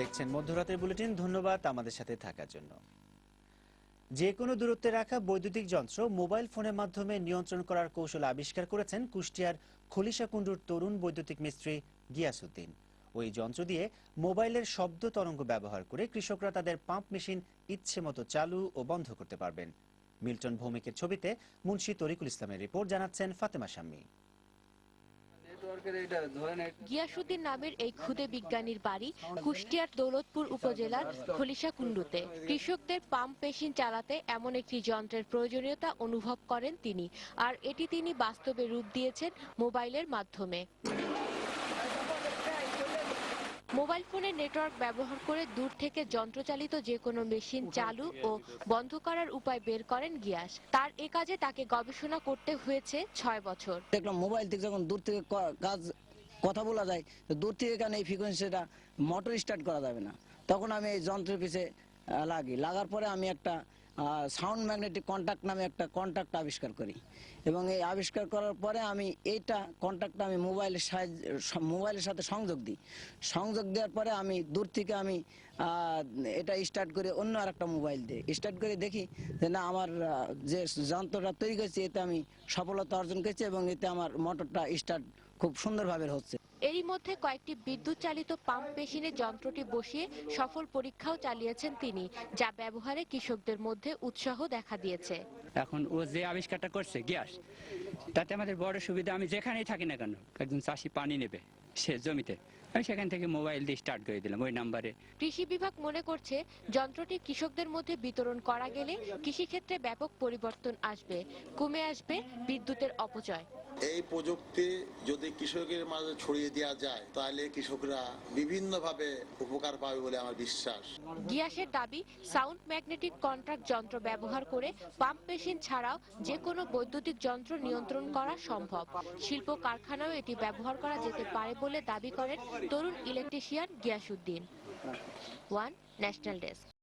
দেখছেন মধ্যরাতের বুলেটিন। ধন্যবাদ আমাদের সাথে থাকার জন্য। যে কোনো দূরত্বে রাখা বৈদ্যুতিক যন্ত্র মোবাইল ফোনের মাধ্যমে নিয়ন্ত্রণ করার কৌশল আবিষ্কার করেছেন কুষ্টিয়ার খলিশাকুণ্ডুর তরুণ বৈদ্যুতিক মিস্ত্রি গিয়াসুদ্দিন ওই যন্ত্র দিয়ে মোবাইলের শব্দ তরঙ্গ ব্যবহার করে কৃষকরা তাদের পাম্প মেশিন ইচ্ছে মতো চালু ও বন্ধ করতে পারবেন। মিল্টন ভৌমিকের ছবিতে মুন্সি তরিকুল ইসলামের রিপোর্ট জানাচ্ছেন ফাতেমা শাম্মী। গিয়াসুদ্দিন নামের এই ক্ষুদে বিজ্ঞানীর বাড়ি কুষ্টিয়ার দৌলতপুর উপজেলার খলিশাকুণ্ডুতে। কৃষকদের পাম্প মেশিন চালাতে এমন একটি যন্ত্রের প্রয়োজনীয়তা অনুভব করেন তিনি। আর এটি তিনি বাস্তবে রূপ দিয়েছেন মোবাইলের মাধ্যমে। মোবাইল ফোনের নেটওয়ার্ক ব্যবহার করে দূর থেকে যন্ত্রচালিত যে কোনো মেশিন চালু ও বন্ধ করার উপায় বের করেন গিয়াস। তার এ কাজে তাকে গবেষণা করতে হয়েছে ছয় বছর। দেখলাম মোবাইল থেকে যখন দূর থেকে কাজ, কথা বলা যায় দূর থেকে কেন এই ফ্রিকোয়েন্সিটা মোটর স্টার্ট করা যাবে না? তখন আমি এই যন্ত্রের পিছে লাগি। লাগার পরে আমি একটা সাউন্ড ম্যাগনেটিক কন্ট্যাক্ট নামে একটা কন্ট্যাক্ট আবিষ্কার করি। এবং এই আবিষ্কার করার পরে আমি এইটা কন্ট্যাক্টটা আমি মোবাইলের সাহায্য মোবাইলের সাথে সংযোগ দিই। সংযোগ দেওয়ার পরে আমি দূর থেকে আমি এটা স্টার্ট করে অন্য আরেকটা মোবাইল দিয়ে স্টার্ট করে দেখি যে না, আমার যে যন্ত্রটা তৈরি করেছি, এতে আমি সফলতা অর্জন করেছি এবং এতে আমার মোটরটা স্টার্ট খুব সুন্দরভাবে হচ্ছে। এরই মধ্যে কয়েকটি বিদ্যুৎ চালিত পাম্প মেশিনে যন্ত্রটি বসিয়ে সফল পরীক্ষাও চালিয়েছেন তিনি যা ব্যবহারে কৃষকদের মধ্যে উৎসাহ দেখা দিয়েছে। এখন ও যে আবিষ্কারটা করছে গ্যাস তাতে আমাদের বড় সুবিধা আমি যেখানেই থাকি না কেন একজন চাষি পানি নেবে সে জমিতে আমি সেখান থেকে মোবাইল দিয়ে স্টার্ট করে দিলাম ওই নাম্বারে। কৃষি বিভাগ মনে করছে যন্ত্রটি কৃষকদের মধ্যে বিতরণ করা গেলে কৃষিক্ষেত্রে ব্যাপক পরিবর্তন আসবে কমে আসবে বিদ্যুতের অপচয়। এই প্রযুক্তি যদি কৃষকের মাঝে ছড়িয়ে দেওয়া যায়, তাহলে কৃষকরা বিভিন্নভাবে উপকার পাবে বলে আমার বিশ্বাস। গিয়াসের দাবি, সাউন্ড ম্যাগনেটিক কন্ট্রাক্ট যন্ত্র ব্যবহার করে পাম্প মেশিন ছাড়াও যে কোনো বৈদ্যুতিক যন্ত্র নিয়ন্ত্রণ করা সম্ভব। শিল্প কারখানাও এটি ব্যবহার করা যেতে পারে বলে দাবি করেন তরুণ electrician Giasuddin one national desk.